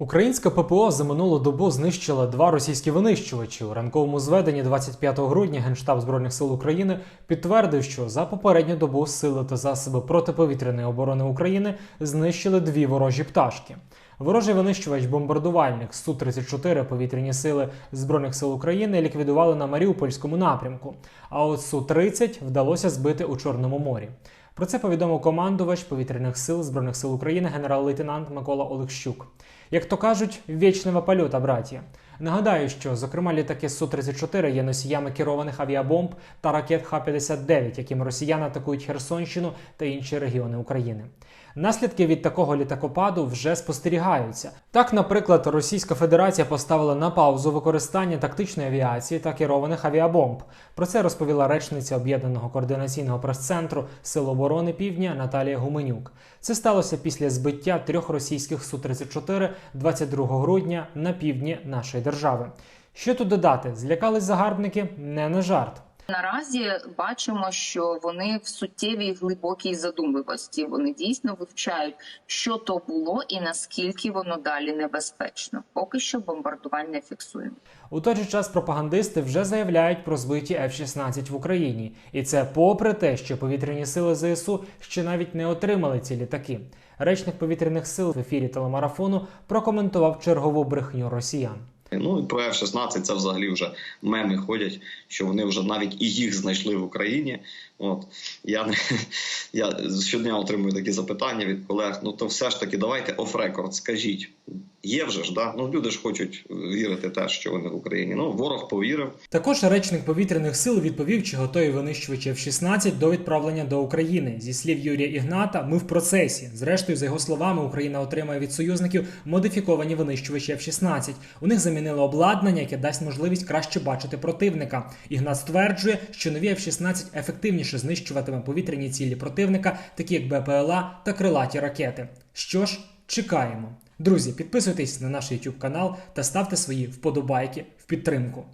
Українська ППО за минулу добу знищила два російські винищувачі. У ранковому зведенні 25 грудня Генштаб збройних сил України підтвердив, що за попередню добу сили та засоби протиповітряної оборони України знищили дві ворожі пташки. Ворожий винищувач бомбардувальник су 34 повітряні сили збройних сил України ліквідували на Маріупольському напрямку. А от су 30 вдалося збити у Чорному морі. Про це повідомив командувач повітряних сил збройних сил України генерал-лейтенант Микола Олегщук. Як то кажуть, вічного польота, браті. Нагадаю, що зокрема літаки Су-34 є носіями керованих авіабомб та ракет Х-59, якими росіяни атакують Херсонщину та інші регіони України. Наслідки від такого літакопаду вже спостерігаються. Так, наприклад, Російська Федерація поставила на паузу використання тактичної авіації та керованих авіабомб. Про це розповіла речниця об'єднаного координаційного прес-центру Сил оборони Півдня Наталія Гуменюк. Це сталося після збиття трьох російських Су-34 22 грудня на півдні нашої держави. Що тут додати? Злякались загарбники? Не на жарт. Наразі бачимо, що вони в суттєвій глибокій задумливості. Вони дійсно вивчають, що то було і наскільки воно далі небезпечно. Поки що бомбардувань не фіксуємо. У той же час пропагандисти вже заявляють про збиті F-16 в Україні, і це попри те, що повітряні сили ЗСУ ще навіть не отримали ці літаки. Речник повітряних сил в ефірі телемарафону прокоментував чергову брехню росіян. Ну і про F-16 це взагалі вже меми ходять, що вони вже навіть і їх знайшли в Україні. От я я щодня отримую такі запитання від колег. Ну то все ж таки, давайте оф-рекорд, скажіть. Є вже ж, да? Ну люди ж хочуть вірити те, що вони в Україні. Ну ворог повірив. Також речник повітряних сил відповів, чи готові винищувачі F-16 до відправлення до України. Зі слів Юрія Ігната, ми в процесі. Зрештою, за його словами, Україна отримає від союзників модифіковані винищувачі F-16. У них замінили обладнання, яке дасть можливість краще бачити противника. Ігнат стверджує, що нові F-16 ефективніше знищуватиме повітряні цілі противника, такі як БПЛА та крилаті ракети. Що ж, чекаємо. Друзі, підписуйтесь на наш YouTube канал та ставте свої вподобайки в підтримку.